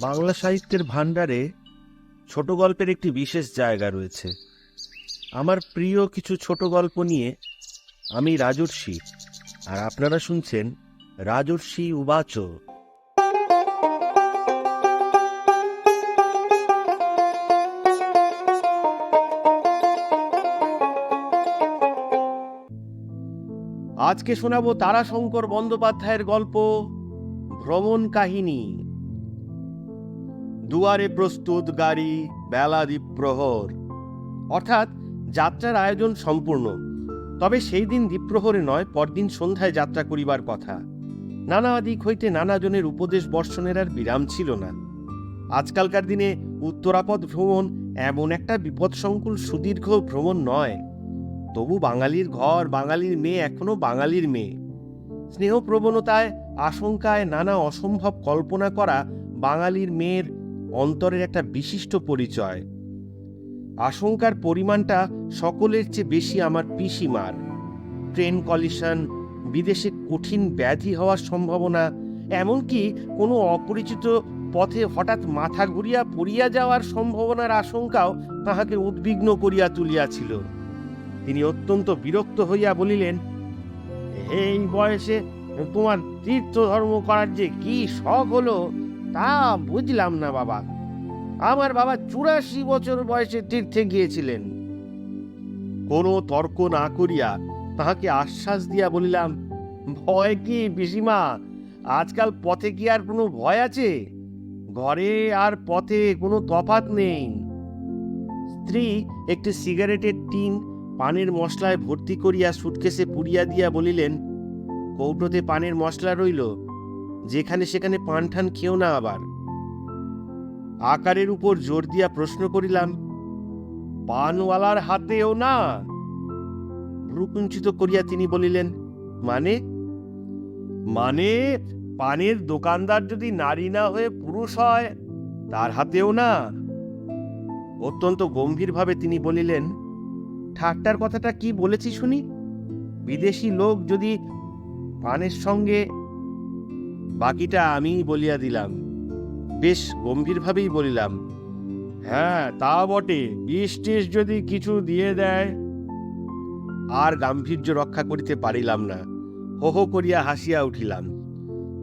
বাংলা সাহিত্যের ভাণ্ডারে ছোট গল্পের একটি বিশেষ জায়গা রয়েছে। আমার প্রিয় কিছু ছোট গল্প নিয়ে আমি রাজর্ষি, আর আপনারা শুনছেন রাজর্ষি উবাচ। আজকে শোনাবো তারাশঙ্কর বন্দ্যোপাধ্যায়ের গল্প ভ্রমণ কাহিনী। দুয়ারে প্রস্তুত গাড়ি বেলা দ্বীপ্রহর অর্থাৎ যাত্রার আয়োজন সম্পূর্ণ। তবে সেই দিন দ্বীপ্রহরে নয়, পরদিন সন্ধ্যায় যাত্রা করিবার কথা। নানা দিক হইতে নানাজনের উপদেশ বর্ষণের আর বিরাম ছিল না। আজকালকার দিনে উত্তরাপদ ভ্রমণ এমন একটা বিপদসংকুল সুদীর্ঘ ভ্রমণ নয়। তবু বাঙালির ঘর, বাঙালির মেয়ে, এখনও বাঙালির মেয়ে। স্নেহ প্রবণতায় আশঙ্কায় নানা অসম্ভব কল্পনা করা বাঙালির মেয়ের অন্তরের একটা বিশিষ্ট পরিচয়। আশঙ্কার পরিমাণটা সকলের চেয়ে বেশি আমার পিসিমার। ট্রেন কলিশন, বিদেশে কঠিন ব্যাধি হওয়ার সম্ভাবনা, এমনকি কোনো অপরিচিত পথে হঠাৎ মাথা ঘুরিয়া পড়িয়া যাওয়ার সম্ভাবনার আশঙ্কাও তাহাকে উদ্বিগ্ন করিয়া তুলিয়াছিল। তিনি অত্যন্ত বিরক্ত হইয়া বলিলেন, এই বয়সে তোমার তীর্থ ধর্ম করার যে কি শখ হলো তা বুঝলাম না বাবা। আমার বাবা চুরাশি বছর বয়সে তীর্থে গিয়েছিলেন। কোনো তর্ক না করিয়া তাহাকে আশ্বাস দিয়া বলিলাম, ভয় কি পিসিমা? আজকাল পথে কি আর কোনো ভয় আছে? ঘরে আর পথে কোনো তফাত নেই। স্ত্রী একটি সিগারেটের টিন পানের মশলায় ভর্তি করিয়া সুটকেসে পুড়িয়া দিয়া বলিলেন, কৌটোতে পানের মশলা রইল যেখানে সেখানে পান ঠান খেও না আবার। আকারের উপর জোর দিয়া প্রশ্ন করিলাম, পানওয়ালার হাতেও না? ভ্রুকুঞ্চিত করিয়া তিনি বলিলেন মানে? মানে পানের দোকানদার যদি নারী না হয়ে পুরুষ হয়, তার হাতেও না? অত্যন্ত গম্ভীরভাবে তিনি বলিলেন, ঠাট্টার কথাটা কি বলেছি শুনি? বিদেশি লোক যদি পানের সঙ্গে বাকিটা আমি বলিয়া দিলাম। বেশ গম্ভীরভাবেই বলিলাম হ্যাঁ তা বটে বিষ যদি কিছু দিয়ে দেয়? আর গাম্ভীর্য রক্ষা করিতে পারিলাম না হো হো করিয়া হাসিয়া উঠিলাম।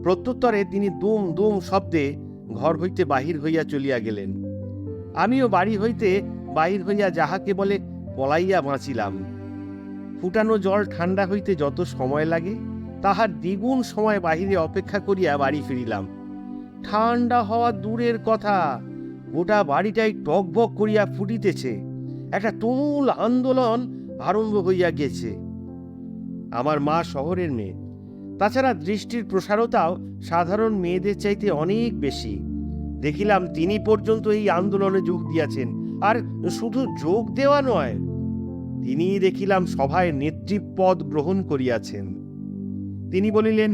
প্রত্যুত্তরে তিনি দুম দুম শব্দে ঘর হইতে বাহির হইয়া চলিয়া গেলেন। আমিও বাড়ি হইতে বাহির হইয়া যাহাকে বলে পলাইয়া বাঁচিলাম। ফুটানো জল ঠান্ডা হইতে যত সময় লাগে তাহার দ্বিগুণ সময় বাহিরে অপেক্ষা করিয়া বাড়ি ফিরিলাম। ঠান্ডা হওয়া দূরের কথা, গোটা বাড়িটাই টকবক করিয়া ফুটিতেছে। একটা তুমুল আন্দোলন আরম্ভ হইয়া গেছে। আমার মা শহরের মেয়ে। তাছাড়া দৃষ্টির প্রসারতাও সাধারণ মেয়েদের চাইতে অনেক বেশি। দেখিলাম তিনি পর্যন্ত এই আন্দোলনে যোগ দিয়াছেন। আর শুধু যোগ দেওয়া নয় তিনি দেখিলাম সভায় নেতৃপদ গ্রহণ করিয়াছেন। তিনি বলিলেন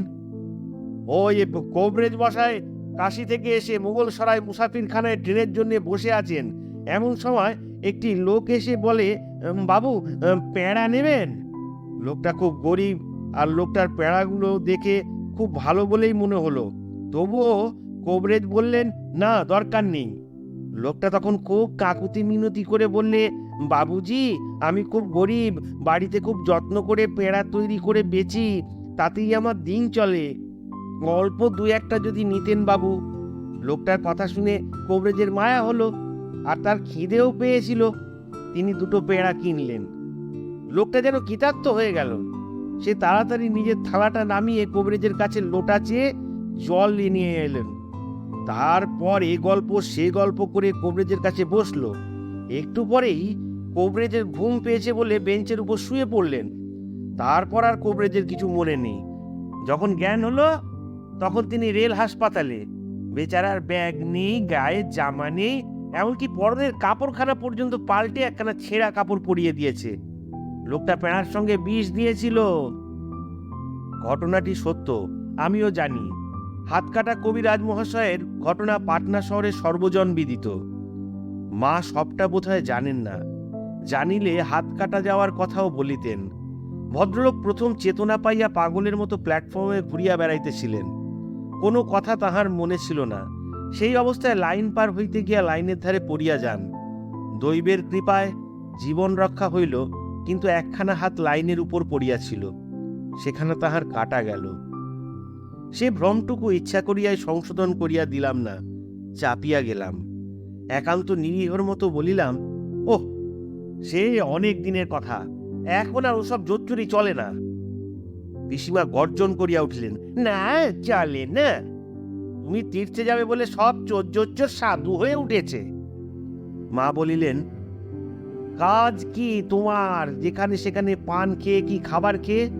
ও এ কোবরেজ বসায় কাশি থেকে এসে মোগল সরাই মুসাফিরখানায় ট্রেনের জন্য বসে আছেন। এমন সময় একটি লোক এসে বলে বাবু পেঁড়া নেবেন? লোকটা খুব গরিব আর লোকটার পেঁড়াগুলো দেখে খুব ভালো বলেই মনে হলো। তবুও কোবরেজ বললেন, না, দরকার নেই। লোকটা তখন খুব কাকুতি মিনতি করে বললে, বাবুজি, আমি খুব গরিব, বাড়িতে খুব যত্ন করে পেঁড়া তৈরি করে বেচি তাতেই আমার দিন চলে। অল্প দু একটা যদি নিতেন বাবু। লোকটার কথা শুনে কবরেজের মায়া হলো আর তার খিদেও পেয়েছিল। তিনি দুটো পেঁড়া কিনলেন। লোকটা যেন কৃতার্থ হয়ে গেল। সে তাড়াতাড়ি নিজের থালাটা নামিয়ে কবরেজের কাছে লোটা চেয়ে জল নিয়ে এলেন। তারপর এ গল্প সে গল্প করে কবরেজের কাছে বসল। একটু পরেই কবরেজের ঘুম পেয়েছে বলে বেঞ্চের উপর শুয়ে পড়লেন। তারপর আর কবরেজের কিছু মনে নেই। যখন জ্ঞান হলো, তখন তিনি রেল হাসপাতালে। বেচারার ব্যাগ নেই, গায়ে জামা নেই, এমনকি পরনের কাপড়খানা পর্যন্ত পাল্টে একখানা ছেঁড়া কাপড় পরিয়ে দিয়েছে। লোকটা পেঁড়ার সঙ্গে বিষ দিয়েছিল। ঘটনাটি সত্য, আমিও জানি। হাতকাটা কবিরাজ মহাশয়ের ঘটনা পাটনা শহরে সর্বজন বিদিত। মা সবটা বোধহয় জানেন না। জানিলে হাত কাটা যাওয়ার কথাও বলিতেন। ভদ্রলোক প্রথম চেতনা পাইয়া পাগলের মতো প্ল্যাটফর্মে ঘুরিয়া বেড়াইতেছিলেন। কোনো কথা তাহার মনে ছিল না। সেই অবস্থায় লাইন পার হইতে গিয়া লাইনের ধারে পড়িয়া যান। দৈবের কৃপায় জীবন রক্ষা হইল, কিন্তু একখানা হাত লাইনের উপর পড়িয়াছিল। সেখানে তাহার কাটা গেল। সে ভ্রমটুকু ইচ্ছা করিয়াই সংশোধন করিয়া দিলাম না, চাপিয়া গেলাম। একান্ত নিরীহর মতো বলিলাম, ওহ, সে অনেক দিনের কথা। এখন আর ওসব জোচ্চুরি চলে না। পিসিমা গর্জন করিয়া উঠিলেন, না, চলে না। তুমি তীর্থে যাবে বলে সব চোর জোচ্চোর সাধু হয়ে উঠেছে। মা বলিলেন, কাজ কি তোমার? যেখানে সেখানে পান খেয়ে কি খাবার খেয়ে?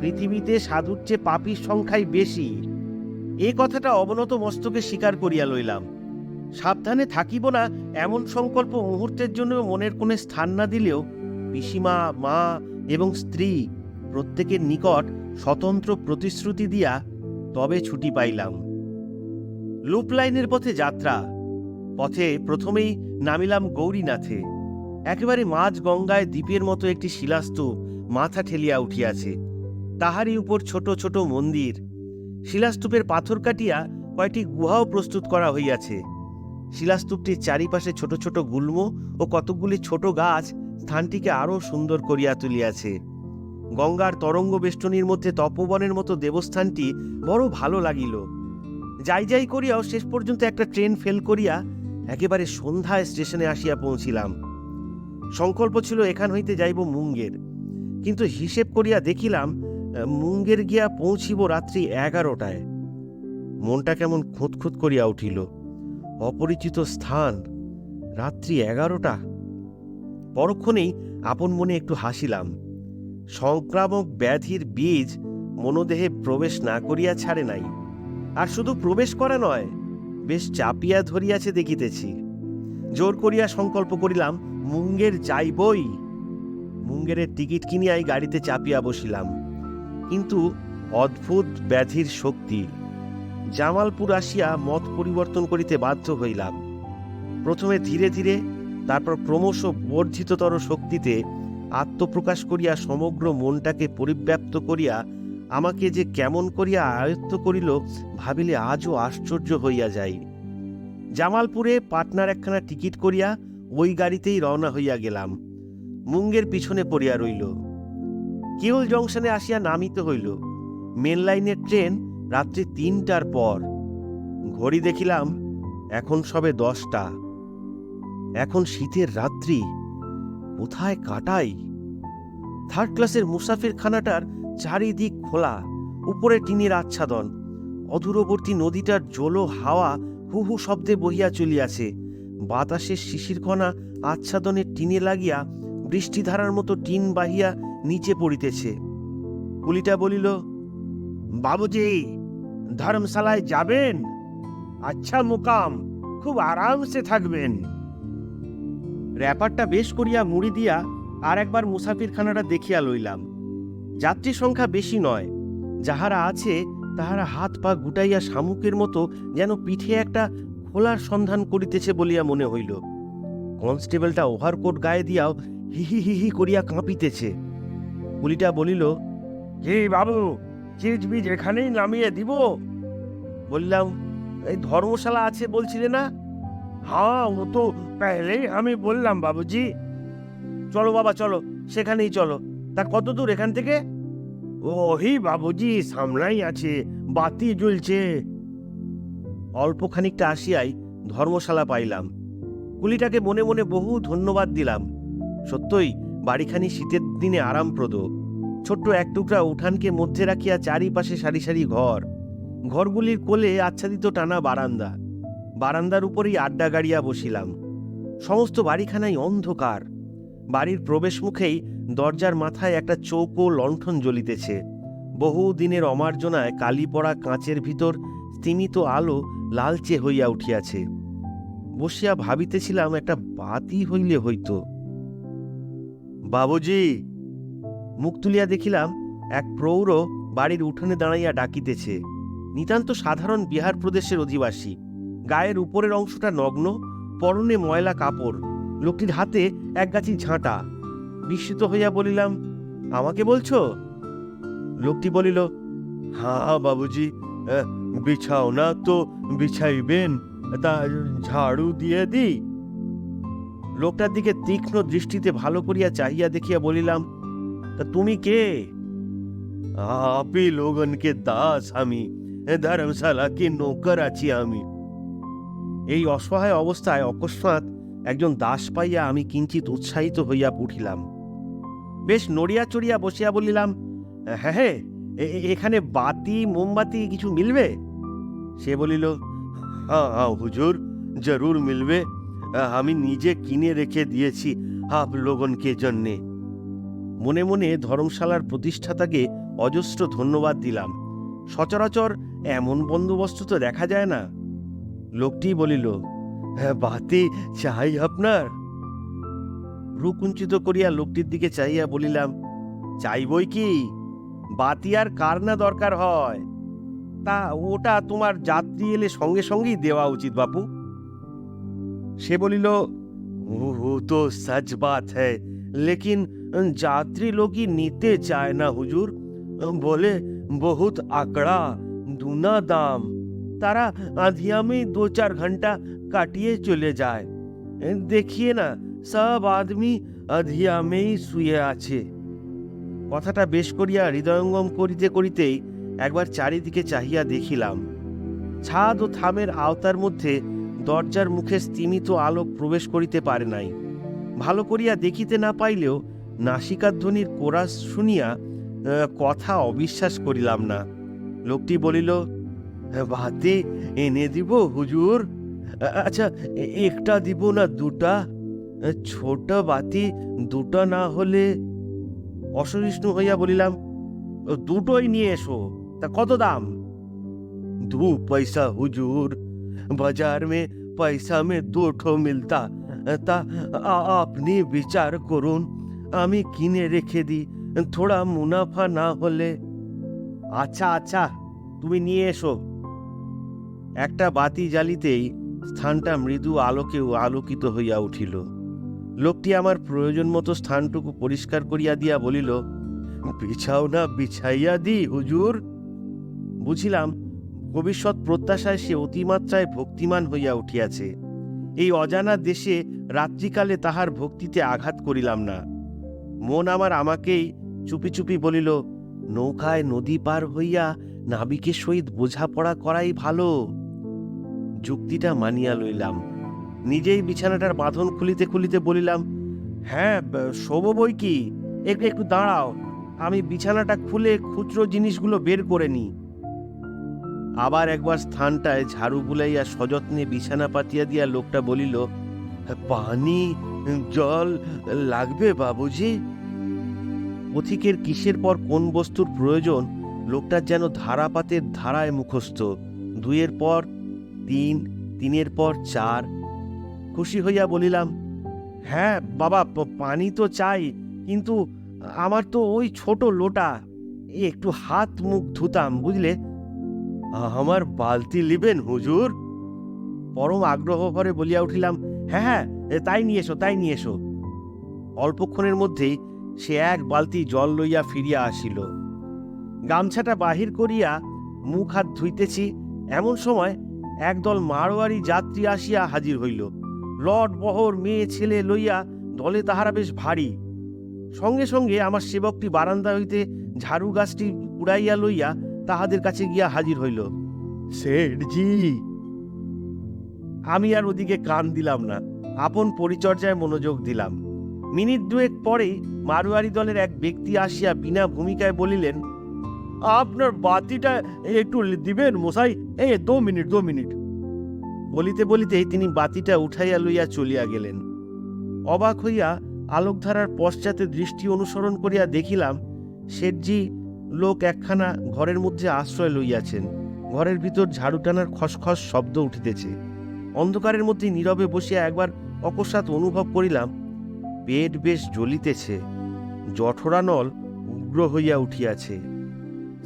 পৃথিবীতে সাধুর চেয়ে পাপির সংখ্যাই বেশি। এই কথাটা অবনত মস্তকে স্বীকার করিয়া লইলাম। সাবধানে থাকিব না এমন সংকল্প মুহূর্তের জন্য মনের কোণে স্থান না দিলেও পিসিমা, মা এবং স্ত্রী প্রত্যেকের নিকট স্বতন্ত্র প্রতিশ্রুতি দিয়া তবে ছুটি পাইলাম। লুপ লাইনের পথে যাত্রা। পথে প্রথমেই নামিলাম গৌরীনাথে। একেবারে মাঝ গঙ্গায় দ্বীপের মতো একটি শিলাস্তূপ মাথা ঠেলিয়া উঠিয়াছে। তাহারই উপর ছোট ছোট মন্দির। শিলাস্তূপের পাথর কাটিয়া কয়টি গুহাও প্রস্তুত করা হইয়াছে। শিলাস্তূপটির চারিপাশে ছোট ছোট গুল্ম ও কতকগুলি ছোট গাছ স্থানটিকে আরও সুন্দর করিয়া তুলিয়াছে। গঙ্গার তরঙ্গ বেষ্টনীর মধ্যে তপবনের মতো দেবস্থানটি বড় ভালো লাগিল। যাই যাই করিয়াও শেষ পর্যন্ত একটা ট্রেন ফেল করিয়া একেবারে সন্ধ্যায় স্টেশনে আসিয়া পৌঁছিলাম। সংকল্প ছিল এখান হইতে যাইব মুঙ্গের। কিন্তু হিসেব করিয়া দেখিলাম মুঙ্গের গিয়া পৌঁছিব রাত্রি এগারোটায়। মনটা কেমন খুঁতখুত করিয়া উঠিল। অপরিচিত স্থান, রাত্রি এগারোটা। পরক্ষণেই আপন মনে একটু হাসিলাম। সংক্রামক ব্যাধির বীজ মনোদেহে প্রবেশ না করিয়া ছাড়ে নাই। আর শুধু প্রবেশ করা নয়, বেশ চাপিয়া ধরিয়াছে দেখিতেছি। জোর করিয়া সংকল্প করিলাম, মুঙ্গের যাইবই। মুঙ্গেরের টিকিট কিনিয়াই গাড়িতে চাপিয়া বসিলাম। কিন্তু অদ্ভুত ব্যাধির শক্তি, জামালপুর আসিয়া মত পরিবর্তন করিতে বাধ্য হইলাম। প্রথমে ধীরে ধীরে তারপর ক্রমশ বর্ধিততর শক্তিতে আত্মপ্রকাশ করিয়া সমগ্র মনটাকে পরিব্যাপ্ত করিয়া আমাকে যে কেমন করিয়া আয়ত্ত করিল ভাবিলে আজও আশ্চর্য হইয়া যাই। জামালপুরে পাটনার একখানা টিকিট করিয়া ওই গাড়িতেই রওনা হইয়া গেলাম। মুঙ্গের পিছনে পড়িয়া রইল। কেউল জংশনে আসিয়া নামিতে হইল। মেন লাইনের ট্রেন রাত্রি তিনটার পর। ঘড়ি দেখিলাম এখন সবে দশটা। এখন শীতের রাত্রি, কোথায় কাটাই? থার্ড ক্লাসের মুসাফির খানাটার চারিদিক খোলা, উপরে টিনের আচ্ছাদন অদূরবর্তী নদীটার জলো হাওয়া হু হু শব্দে বহিয়া চলিয়াছে। বাতাসের শিশির কণা আচ্ছাদনের টিনে লাগিয়া বৃষ্টিধারার মতো টিন বাহিয়া নিচে পড়িতেছে। কুলিটা বলিল, বাবুজি, ধর্মশালায় যাবেন? আচ্ছা মুকাম, খুব আরামসে থাকবেন। র্যাপারটা বেশ করিয়া মুড়ি দিয়া আর একবার মুসাফিরখানাটা দেখিয়া লইলাম। যাত্রী সংখ্যা বেশি নয়। যাহারা আছে তাহারা হাত পা গুটাইয়া শামুকের মতো যেন পিঠে একটা খোলার সন্ধান করিতেছে বলিয়া মনে হইল। কনস্টেবলটা ওভারকোট গায়ে দিয়াও হিহি হিহি করিয়া কাঁপিতেছে। পুলিটা বলিল কি বাবু চিজবিজ এখানেই নামিয়ে দিব। বললাম এই ধর্মশালা আছে বলছিলে না? হ্যাঁ ও তো পেলেই আমি বললাম, বাবুজি। চলো বাবা, চলো, সেখানেই চলো। তা কত দূর এখান থেকে? ওহি, বাবুজি, সামনাই আছে, বাতি জ্বলছে। অল্প খানিকটা আসিয়াই ধর্মশালা পাইলাম। কুলিটাকে মনে মনে বহু ধন্যবাদ দিলাম। সত্যই, বাড়িখানি শীতের দিনে আরামপ্রদ। ছোট্ট এক টুকরা উঠানকে মধ্যে রাখিয়া চারিপাশে সারি সারি ঘর। ঘরগুলির কোলে আচ্ছাদিত টানা বারান্দা। বারান্দার উপরেই আড্ডা গাড়িয়া বসিলাম। সমস্ত বাড়িখানাই অন্ধকার। বাড়ির প্রবেশ মুখেই দরজার মাথায় একটা চৌকো লণ্ঠন জ্বলিতেছে। বহু দিনের অমার্জনায় কালি পড়া কাঁচের ভিতর স্তিমিত আলো লালচে হইয়া উঠিয়াছে। বসিয়া ভাবিতেছিলাম একটা বাতি হইলে হইত। বাবুজি! মুখ তুলিয়া দেখিলাম এক প্রৌঢ় বাড়ির উঠোনে দাঁড়াইয়া ডাকিতেছে। নিতান্ত সাধারণ বিহার প্রদেশের অধিবাসী। গায়ের উপরের অংশটা নগ্ন, পরনে ময়লা কাপড়, লোকটির হাতে এক গাছি ঝাঁটা। বিস্মিত হইয়া বলিলাম, আমাকে বলছো? লোকটি বলিল হ্যাঁ বাবুজি বিছাও না তো, বিছাইবেন, তা ঝাড়ু দিয়ে দি লোকটার দিকে তীক্ষ্ণ দৃষ্টিতে ভালো করিয়া চাহিয়া দেখিয়া বলিলাম, তা তুমি কে? আপি লোগনকে দাস আমি ধর্মশালা কি নৌকর আছি আমি। এই অসহায় অবস্থায় অকস্মাৎ একজন দাস পাইয়া আমি কিঞ্চিত উৎসাহিত হইয়া উঠিলাম। বেশ নড়িয়া চড়িয়া বসিয়া বলিলাম হ্যাঁ হ্যাঁ এখানে বাতি, মোমবাতি কিছু মিলবে? সে বলিল হ্যাঁ হ্যাঁ হুজুর, জরুর মিলবে। আমি নিজে কিনে রেখে দিয়েছি আপ লোগনকে জন্যে। মনে মনে ধর্মশালার প্রতিষ্ঠাতাকে অজস্র ধন্যবাদ দিলাম। সচরাচর এমন বন্দোবস্ত তো দেখা যায় না। লোকটি বলিল "হ্যাঁ, বাতি চাই আপনার? রুকুঞ্চিত করিয়া লোকটির দিকে চাইয়া বলিলাম চাইবই কি? বাতি আর কার না দরকার হয়? তা ওটা তোমার যাত্রী এলে সঙ্গে সঙ্গেই দেওয়া উচিত বাপু। সে বলিল "ও ও তো সচ বাত হ্যায় লেকিন যাত্রী লোকই নিতে চায় না হুজুর। বলে বহুত আকড়া দুনা দাম। তারা আধিয়া में दो चार घंटा কাটিয়ে চলে যায় দেখিয়ে না সব আদমি আধিয়া মেই শুয়ে আছে কথাটা বেশ করিয়া হৃদয়ঙ্গম করিতে করিতেই একবার চারিদিকে চাহিয়া দেখিলাম ছাদ ও থামের আওতার মধ্যে দরজার মুখে স্তিমিত আলোক প্রবেশ করিতে পারে নাই ভালো করিয়া দেখিতে না পাইলেও নাসিকাধ্বনির কোরাস শুনিয়া আহ, কথা অবিশ্বাস করিলাম না লোকটি বলিল বাতি এনে দিব, হুজুর। আচ্ছা একটা দিব না দুটা? ছোট বাতি দুটা না হলে অসহিষ্ণু হইয়া বলিলাম, দুটোই নিয়ে এসো, তা কত দাম? দু পয়সা, হুজুর। বাজার মে পয়সা মে দুটো মিলতা, তা আপনি বিচার করুন, আমি কিনে রেখে দিই থোড়া মুনাফা না হলে। আচ্ছা আচ্ছা তুমি নিয়ে এসো। একটা বাতি জ্বালিতেই স্থানটা মৃদু আলোকেও আলোকিত হইয়া উঠিল। লোকটি আমার প্রয়োজন মতো স্থানটুকু পরিষ্কার করিয়া দিয়া বলিল, বিছাও না, বিছাইয়া দি, হুজুর। বুঝিলাম, ভবিষ্যৎ প্রত্যাশায় সে অতিমাত্রায় ভক্তিমান হইয়া উঠিয়াছে। এই অজানা দেশে রাত্রিকালে তাহার ভক্তিতে আঘাত করিলাম না। মন আমার আমাকেই চুপি চুপি বলিল, নৌকায় নদী পার হইয়া নাবিকের সহিত বোঝাপড়া করাই ভালো। যুক্তিটা মানিয়া লইলাম। নিজেই বিছানাটার বাঁধন খুলিতে খুলিতে বলিলাম হ্যাঁ শোবো বই কি? একটু একটু দাঁড়াও, আমি বিছানাটা খুলে খুচরো জিনিসগুলো বের করে নিই। আবার একবার স্থানটায় ঝাড়ু বুলাইয়া সযত্নে বিছানা পাতিয়া দিয়া লোকটা বলিল, পানি, জল লাগবে বাবুজি? পথিকের কিসের পর কোন বস্তুর প্রয়োজন লোকটার যেন ধারাপাতের ধারায় মুখস্থ। দুইয়ের পর তিন তিনের পর চার। খুশি হইয়া বলিলাম হ্যাঁ বাবা পানি তো চাই, কিন্তু আমার তো ওই ছোট লোটা একটু হাত মুখ ধুতাম, বুঝলে? আমার বালতি লিবেন হুজুর? পরম আগ্রহ করে বলিয়া উঠিলাম হ্যাঁ হ্যাঁ তাই নিয়ে এসো, তাই নিয়ে এসো। অল্পক্ষণের মধ্যেই সে এক বালতি জল লইয়া ফিরিয়া আসিল। গামছাটা বাহির করিয়া মুখ হাত ধুইতেছি, এমন সময় একদল মারোয়ারি যাত্রী আসিয়া হাজির হইল। লট বহর মেয়ে ছেলে লইয়া দলে তাহারা বেশ ভারী। সঙ্গে সঙ্গে আমার সেবকটি বারান্দা হইতে ঝাড়ু গাছটি কুড়াইয়া লইয়া তাহাদের কাছে গিয়া হাজির হইল। শেঠজি আমি আর ওদিকে কান দিলাম না। আপন পরিচর্যায় মনোযোগ দিলাম। মিনিট দুয়েক পরেই মারোয়ারি দলের এক ব্যক্তি আসিয়া বিনা ভূমিকায় বলিলেন আপনার বাতিটা একটু দিবেন মশাই। এই দু মিনিট দু মিনিট। বলিতে বলিতেই তিনি বাতিটা উঠাইয়া লইয়া চলিয়া গেলেন। অবাক হইয়া আলোকধারার পশ্চাতে দৃষ্টি অনুসরণ করিয়া দেখিলাম, শেঠজি লোক একখানা ঘরের মধ্যে আশ্রয় লইয়াছেন। ঘরের ভিতর ঝাড়ু টানার খসখস শব্দ উঠিতেছে। অন্ধকারের মধ্যে নীরবে বসিয়া একবার অকস্মাৎ অনুভব করিলাম, পেট বেশ জ্বলিতেছে। জঠরানল উগ্র হইয়া উঠিয়াছে।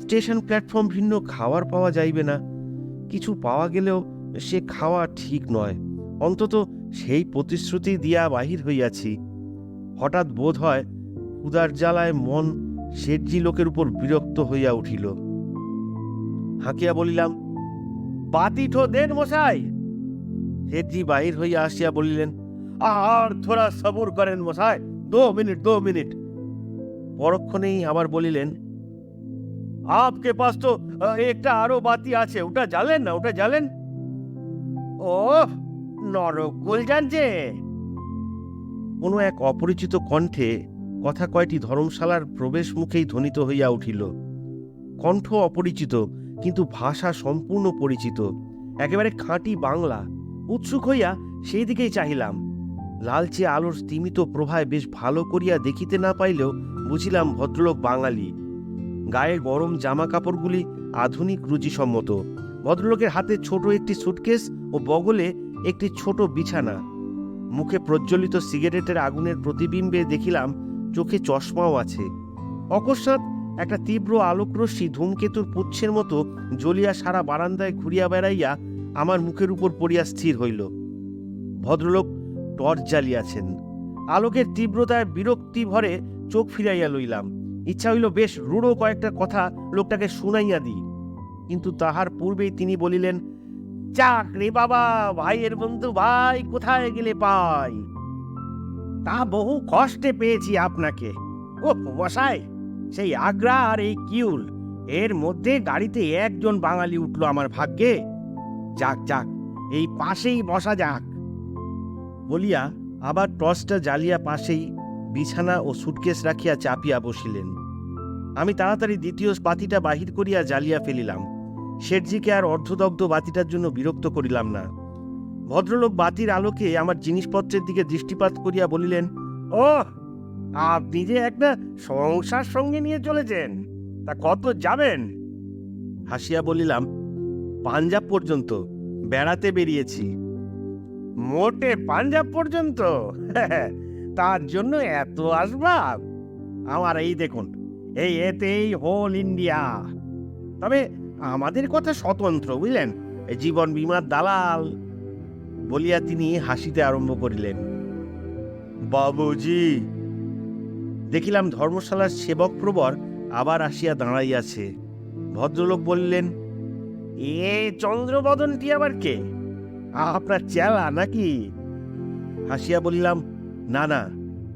স্টেশন প্ল্যাটফর্ম ভিন্ন, খাওয়ার পাওয়া যাইবে না। কিছু পাওয়া গেলেও সে খাওয়া ঠিক নয়। অন্তত সেই প্রতিশ্রুতি দিয়া বাহির হইয়াছি। হঠাৎ বোধ হয় ক্ষুদার জ্বালায় মন শেঠজি লোকের উপর বিরক্ত হইয়া উঠিল। হাঁকিয়া বলিলাম, বাতি ঠো দেন মশাই। শেঠজি বাহির হইয়া আসিয়া বলিলেন, আর থোড়া সবুর করেন মশাই, দো মিনিট দো মিনিট। পরক্ষণেই আবার বলিলেন আপকে পাস তো একটা আরও বাতি আছে ওটা জ্বালেন না ওটা জ্বালেন ও নরকুল জানছে কোনো এক অপরিচিত কণ্ঠে কথা কয়টি ধর্মশালার প্রবেশ মুখেই ধ্বনিত হইয়া উঠিল। কণ্ঠ অপরিচিত, কিন্তু ভাষা সম্পূর্ণ পরিচিত। একেবারে খাঁটি বাংলা। উৎসুক হইয়া সেই দিকেই চাহিলাম। লালচে আলোর স্তিমিত প্রভায় বেশ ভালো করিয়া দেখিতে না পাইলেও বুঝিলাম ভদ্রলোক বাঙালি। গায়ে গরম জামা কাপড়গুলি আধুনিক রুচিসম্মত। ভদ্রলোকের হাতে ছোট একটি সুটকেস ও বগলে একটি ছোট বিছানা। মুখে প্রজ্বলিত সিগারেটের আগুনের প্রতিবিম্বে দেখিলাম চোখে চশমাও আছে। অকস্মাৎ একটা তীব্র আলোকরশ্মি ধূমকেতুর পুচ্ছের মতো জ্বলিয়া সারা বারান্দায় ঘুরিয়া বেড়াইয়া আমার মুখের উপর পড়িয়া স্থির হইল। ভদ্রলোক টর্চ জ্বালিয়াছেন। আলোকের তীব্রতায় বিরক্তি ভরে চোখ ফিরাইয়া লইলাম। ইচ্ছা হইল বেশ রূঢ় কয়েকটা কথা লোকটাকে শুনাইয়া দিই। কিন্তু তাহার পূর্বেই তিনি বলিলেন চাকরি বাবা, ভাইয়ের বন্ধু ভাই কোথায় গেলে পাই? তা বহু কষ্টে পেয়েছি আপনাকে। ও বসাই সেই আগ্রা আর এই কিউল, এর মধ্যে গাড়িতে একজন বাঙালি উঠল আমার ভাগ্যে। যাক যাক, এই পাশেই বসা যাক। বলিয়া আবার টর্চটা জ্বালিয়া পাশেই বিছানা ও সুটকেস রাখিয়া চাপিয়া বসিলেন। আমি তাড়াতাড়ি দ্বিতীয় বাতিটা বাহির করিয়া জ্বালিয়া ফেলিলাম। শেঠজিকে আর অর্ধদগ্ধ বাতিটার জন্য বিরক্ত করিলাম না। ভদ্রলোক বাতির আলোকে আমার জিনিসপত্রের দিকে দৃষ্টিপাত করিয়া বলিলেন ও আপনি যে একটা সংসার সঙ্গে নিয়ে চলেছেন, তা কত যাবেন? হাসিয়া বলিলাম, পাঞ্জাব পর্যন্ত, বেড়াতে বেরিয়েছি। মোটে পাঞ্জাব পর্যন্ত? তার জন্য এত আসবাব? আমার এই দেখুন এই এতেই হোল ইন্ডিয়া। তবে আমাদের কথা স্বতন্ত্র, বুঝলেন? জীবন বিমার দালাল বলিয়া তিনি হাসিতে আরম্ভ করিলেন। বাবুজি! দেখিলাম ধর্মশালার সেবক প্রবর আবার আসিয়া দাঁড়াইয়াছে। ভদ্রলোক বললেন, এ চন্দ্রবদনটি আবার কে? আপনার চেলা নাকি? হাসিয়া বলিলাম, না না,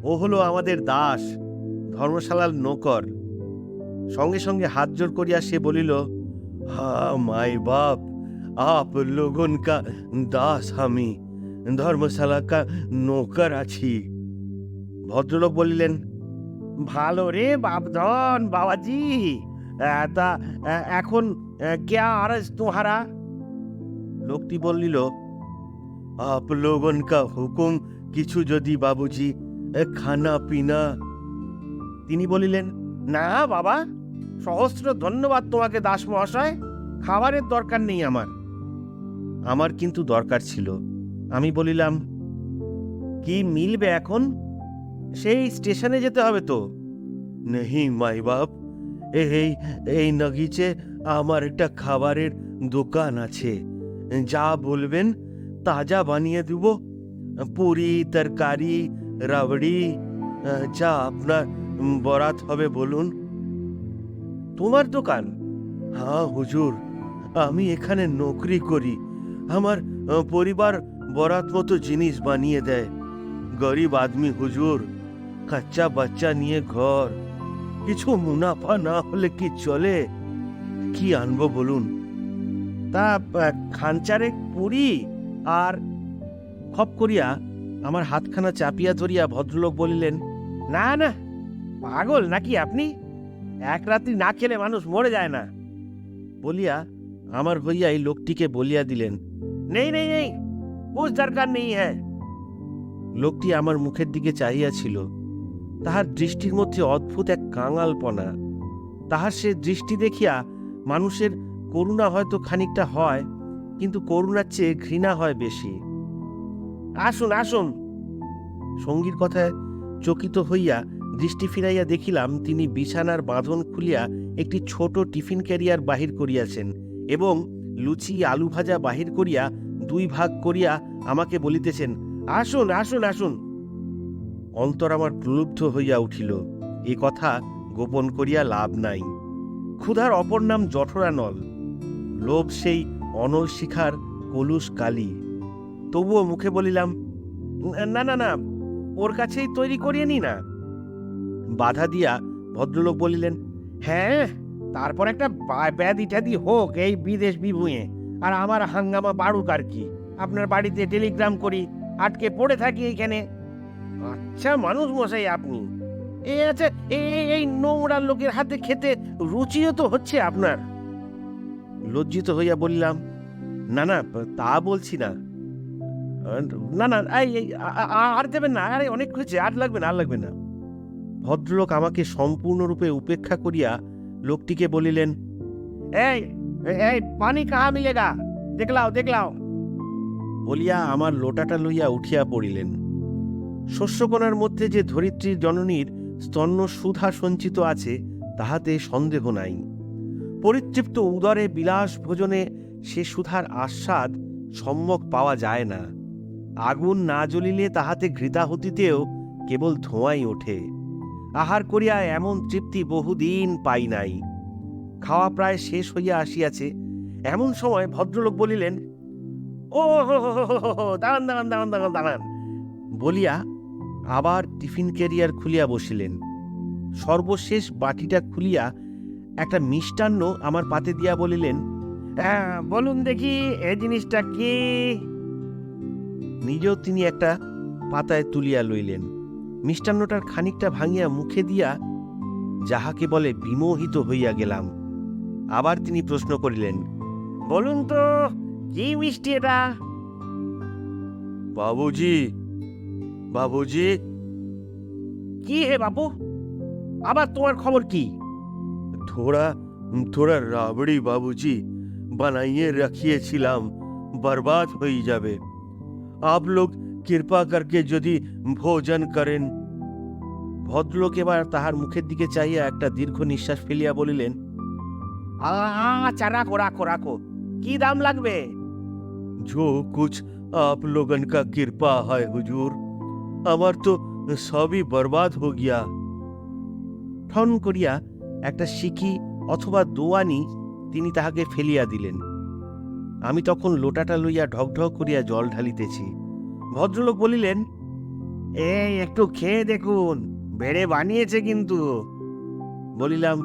ও হলো আমাদের দাস, ধর্মশালার নৌকর। সঙ্গে সঙ্গে হাত জোর করিয়া সে বলিল হা মাই বাপ আপ লোগন কা দাস আমি ধর্মশালা কা নৌকর আছি। ভদ্রলোক বলিলেন ভালো রে বাপধন বাবাজি তা এখন আহ, ক্যা আরজ তোমারা লোকটি বলিল আপ লোগন কা হুকুম কিছু যদি বাবুজি খানা পিনা। তিনি বলিলেন না, বাবা। সহস্র ধন্যবাদ তোমাকে দাস মহাশয় খাবারের দরকার নেই আমার। আমার কিন্তু দরকার ছিল। আমি বলিলাম, কি মিলবে এখন? সেই স্টেশনে যেতে হবে তো? নেহি, মাই বাপ। এই এই নগিচে আমার একটা খাবারের দোকান আছে। যা বলবেন, তাজা বানিয়ে দেব। পুরি, তরকারি, রাবড়ি যা আপনার বরাত হবে বলুন। তোমার দোকান? হ্যাঁ হুজুর। আমি এখানে নকরি করি। আমার পরিবার বরাত মতো জিনিস বানিয়ে দেয়। গরিব আদমি হুজুর, কাচ্চা বাচ্চা নিয়ে ঘর। কিছু মুনাফা না হলে কি চলে? কি আনব বলুন? তা খানচারে পুরি আর খপ করিয়া আমার হাতখানা চাপিয়া ধরিয়া ভদ্রলোক বলিলেন, না না পাগল নাকি আপনি? এক রাত্রি না খেলে মানুষ মরে যায় না। বলিয়া আমার হইয়া এই লোকটিকে বলিয়া দিলেন, নেই নেই নেই কুছ দরকার নেই হ্যাঁ। লোকটি আমার মুখের দিকে চাহিয়াছিল। তাহার দৃষ্টির মধ্যে অদ্ভুত এক কাঙালপনা। তাহার সে দৃষ্টি দেখিয়া মানুষের করুণা হয়তো খানিকটা হয়, কিন্তু করুণার চেয়ে ঘৃণা হয় বেশি। আসুন আসুন। সঙ্গীর কথায় চকিত হইয়া দৃষ্টি ফিরাইয়া দেখিলাম তিনি বিছানার বাঁধন খুলিয়া একটি ছোট টিফিন ক্যারিয়ার বাহির করিয়াছেন এবং লুচি, আলু ভাজা বাহির করিয়া দুই ভাগ করিয়া আমাকে বলিতেছেন, আসুন আসুন আসুন। অন্তর আমার প্রলুব্ধ হইয়া উঠিল। এ কথা গোপন করিয়া লাভ নাই। ক্ষুধার অপর নাম জঠরা নল লোভ সেই অনল শিখার কলুষ কালী। তবুও মুখে বলিলাম, না না না, ওর কাছেই তৈরি করিয়ে নি না? বাধা দিয়া ভদ্রলোক বলিলেন হ্যাঁ তারপর একটা ব্যাধি ট্যাধি হোক এই বিদেশ বিভুঁয়ে আর আমার হাঙ্গামা বাড়ুক আর কি। আপনার বাড়িতে টেলিগ্রাম করি, আটকে পড়ে থাকি এইখানে। আচ্ছা মানুষ মশাই আপনি এই আছে এই এই- নোংরা লোকের হাতে খেতে রুচিও তো হচ্ছে আপনার। লজ্জিত হইয়া বললাম, না না, তা বলছি না। না না আর দেবেন না, আরে অনেক হয়েছে, আর লাগবে না, আর লাগবে না। ভদ্রলোক আমাকে সম্পূর্ণরূপে উপেক্ষা করিয়া লোকটিকে বলিলেন এই এই- পানি কাহা মিলেগা দেখলাও দেখলাও। বলিয়া আমার লোটাটা লইয়া উঠিয়া পড়িলেন। শস্যকোনার মধ্যে যে ধরিত্রীর জননীর স্তন্য সুধা সঞ্চিত আছে তাহাতে সন্দেহ নাই। পরিতৃপ্ত উদরে বিলাস ভোজনে সে সুধার আস্বাদ সম্যক পাওয়া যায় না। আগুন না জ্বলিলে তাহাতে ঘৃতাহতিতেও কেবল ধোঁয়াই ওঠে। আহার করিয়া এমন তৃপ্তি বহুদিন পাই নাই। খাওয়া প্রায় শেষ হইয়া আসিয়াছে। এমন সময় ভদ্রলোক বলিলেন, ও দাঁড়ান দাঁড়ান দাঁড়ান দাঁড়ান দাঁড়ান। বলিয়া আবার টিফিন ক্যারিয়ার খুলিয়া বসিলেন। সর্বশেষ বাটিটা খুলিয়া একটা মিষ্টান্ন আমার পাতে দিয়া বলিলেন হ্যাঁ বলুন দেখি এই জিনিসটা কি? নিজেও তিনি একটা পাতায় তুলিয়া লইলেন। মিষ্টান্নটার খানিকটা ভাঙিয়া মুখে দিয়া যাহাকে বলে বিমোহিত হইয়া গেলাম আবার তিনি প্রশ্ন করিলেন বলুন তো কি মিষ্টি এটা বাবুজি বাবুজি কি হে বাবু আবার তোমার খবর কি थोड़ा थोड़ा রাবড়ি বাবুজি বানাইয়ে রাখিয়েছিলাম বরবাদ হয়ে যাবে আপ লোক কৃপা করকে যদি ভোজন করেন ভদ্রলোক এবার তাহার মুখের দিকে চাইয়া একটা দীর্ঘ নিঃশ্বাস ফেলিয়া বলিলেন আচ্ছা রাখো রাখো রাখো কি দাম লাগবে जो कुछ आप लोगन का कृपा है हुजूर আমার তো সবই বরবাদ হো গিয়া ঠন করিয়া একটা শিখি অথবা দোয়ানি তিনি তাহাকে ফেলিয়া দিলেন আমি তখন লোটাটা লইয়া ঢকঢক করিয়া জল ঢালিতেছি ভদ্রলোক বলিলেন এই একটু খেয়ে দেখুন বেড়ে বানিয়েছে কিন্তু। বলিলাম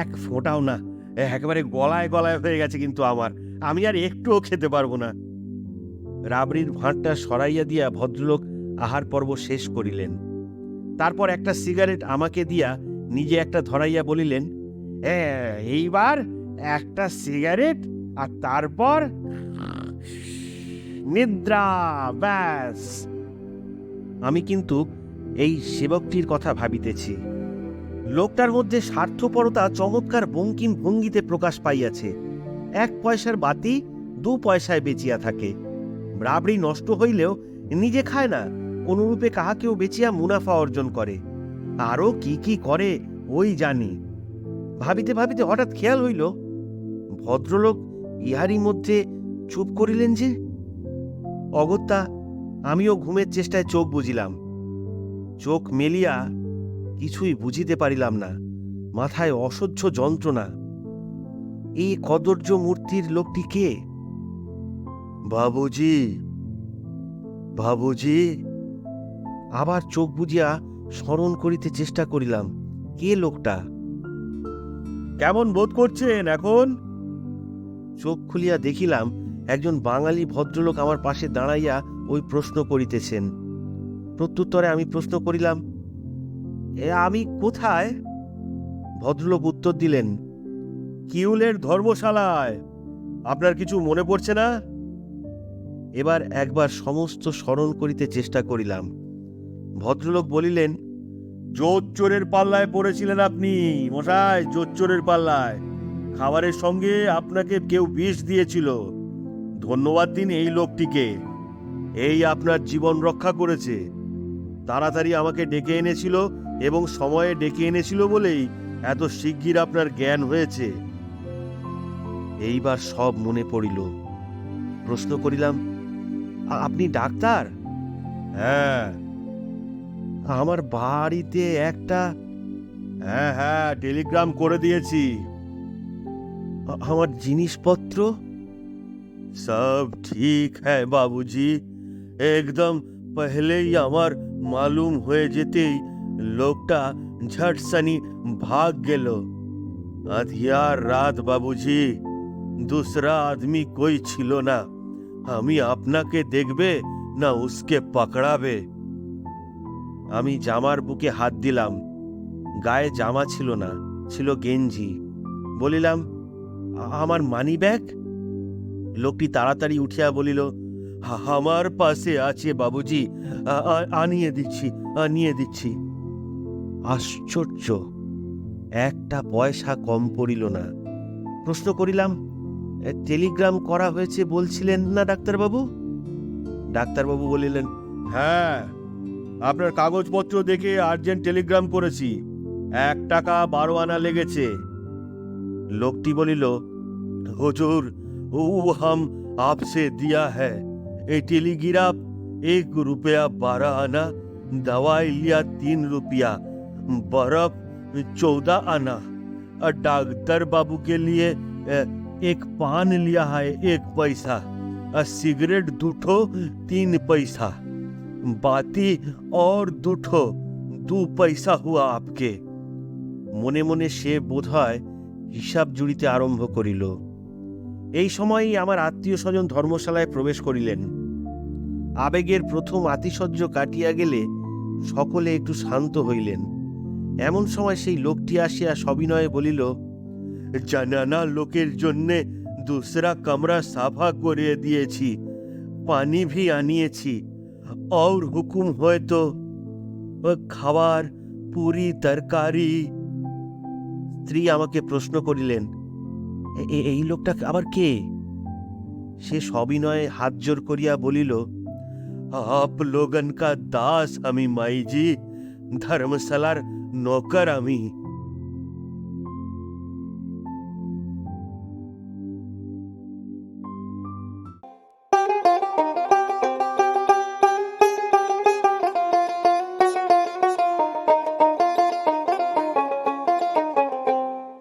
এক ফোটাও না একেবারে গলায় গলায় হয়ে গেছে কিন্তু আমার আমি আর একটুও খেতে পারব না। রাবড়ির ভাঁড়টা সরাইয়া দিয়া ভদ্রলোক আহার পর্ব শেষ করিলেন। তারপর একটা সিগারেট আমাকে দিয়া নিজে একটা ধরাইয়া বলিলেন "এ, এইবার একটা সিগারেট আর তারপর নিদ্রা, ব্যাস। আমি কিন্তু এই সেবকটির কথা ভাবিতেছি। লোকটার মধ্যে স্বার্থপরতা চমৎকার বঙ্কিম ভঙ্গিতে প্রকাশ পাইয়াছে। এক পয়সার বাতি দু পয়সায় বেচিয়া থাকে। রাবড়ি নষ্ট হইলেও নিজে খায় না, কোনরূপে কাহাকেও বেচিয়া মুনাফা অর্জন করে। আরও কি কি করে, ওই জানি। ভাবিতে ভাবিতে হঠাৎ খেয়াল হইল, ভদ্রলোক ইহারই মধ্যে চুপ করিলেন যে অগত্যা আমিও ঘুমের চেষ্টায় চোখ বুঝিলাম চোখ মেলিয়া কিছুই বুঝিতে পারিলাম না মাথায় অসহ্য যন্ত্রণা। এই কদর্য মূর্তির লোকটি কে? বাবুজি বাবুজি। আবার চোখ বুঝিয়া স্মরণ করিতে চেষ্টা করিলাম কে লোকটা? কেমন বোধ করছেন এখন? চোখ খুলিয়া দেখিলাম একজন বাঙালি ভদ্রলোক আমার পাশে দাঁড়াইয়া ওই প্রশ্ন করিতেছেন। প্রত্যুত্তরে আমি প্রশ্ন করিলাম, এ আমি কোথায়? ভদ্রলোক উত্তর দিলেন, কিউলের ধর্মশালায়। আপনার কিছু মনে পড়ছে না? এবার একবার সমস্ত স্মরণ করিতে চেষ্টা করিলাম। ভদ্রলোক বলিলেন জোর চোরের পাল্লায় পড়েছিলেন আপনি, মশাই জোর চোরের পাল্লায়। খাবারের সঙ্গে আপনাকে কেউ বিষ দিয়েছিল। ধন্যবাদ দিন এই লোকটিকে। এই আপনার জীবন রক্ষা করেছে। তাড়াতাড়ি আমাকে ডেকে এনেছিল এবং সময়ে ডেকে এনেছিল বলেই এত শিগগির আপনার জ্ঞান হয়েছে। এইবার সব মনে পড়িল। প্রশ্ন করিলাম আপনি ডাক্তার? হ্যাঁ। আমার বাড়িতে একটা হ্যাঁ হ্যাঁ টেলিগ্রাম করে দিয়েছি। আমার জিনিসপত্র? সব ঠিক হ্যাঁ বাবুজি। একদম পহলেই আমার মালুম হয়ে যেতেই লোকটা ঝটসানি ভাগ গেল। আধিয়ার রাত বাবুজি, দুসরা আদমি কই ছিল না? আমি আপনাকে দেখবে না উসকে পকড়াবে? আমি জামার বুকে হাত দিলাম। গায়ে জামা ছিল না, ছিল গেঞ্জি। বলিলাম আমার মানি ব্যাগ লোকটি তাড়াতাড়ি উঠিয়া বলিল আমার পাশে আছে বাবুজি। আনিয়ে দিচ্ছি আনিয়ে দিচ্ছি। আশ্চর্য! একটা পয়সা কম পড়িল না। প্রশ্ন করিলাম টেলিগ্রাম করা হয়েছে বলছিলেন না ডাক্তারবাবু? ডাক্তারবাবু বলিলেন হ্যাঁ আপনার কাগজপত্র দেখে আর্জেন্ট টেলিগ্রাম করেছি। এক টাকা বারো আনা লেগেছে। লোকটি বলিল, হুজুর वो हम आपसे दिया है। ए एक रुपया बारह आना, दवाई लिया तीन रुपया, बर्फ़ चौदह आना। डॉक्टर बाबू के लिए एक पान लिया है, एक पैसा। सिगरेट दूठो, तीन पैसा। बाती और दूठो, दो পয়সা হুয়া আপকে मने मने সে বোধ हिसाब হিসাব জুড়িতে আরম্ভ করিল এই সময়ই আমার আত্মীয় স্বজন ধর্মশালায় প্রবেশ করিলেন। আবেগের প্রথম আতিশয্য কাটিয়া গেলে সকলে একটু শান্ত হইলেন। এমন সময় সেই লোকটি আসিয়া সবিনয়ে বলিল, জানানা লোকের জন্যে দুসরা কামরা সাফা করে দিয়েছি, পানি ভি আনিয়েছি और হুকুম হয়তো খাবার পুরি, তরকারি। স্ত্রী আমাকে প্রশ্ন করিলেন "এ- এ- এই লোকটা আবার কে? সে সবিনয়ে হাত জোর করিয়া বলিল, আপ লোগন কা দাস আমি, মাইজি। ধর্মশালার নৌকার আমি।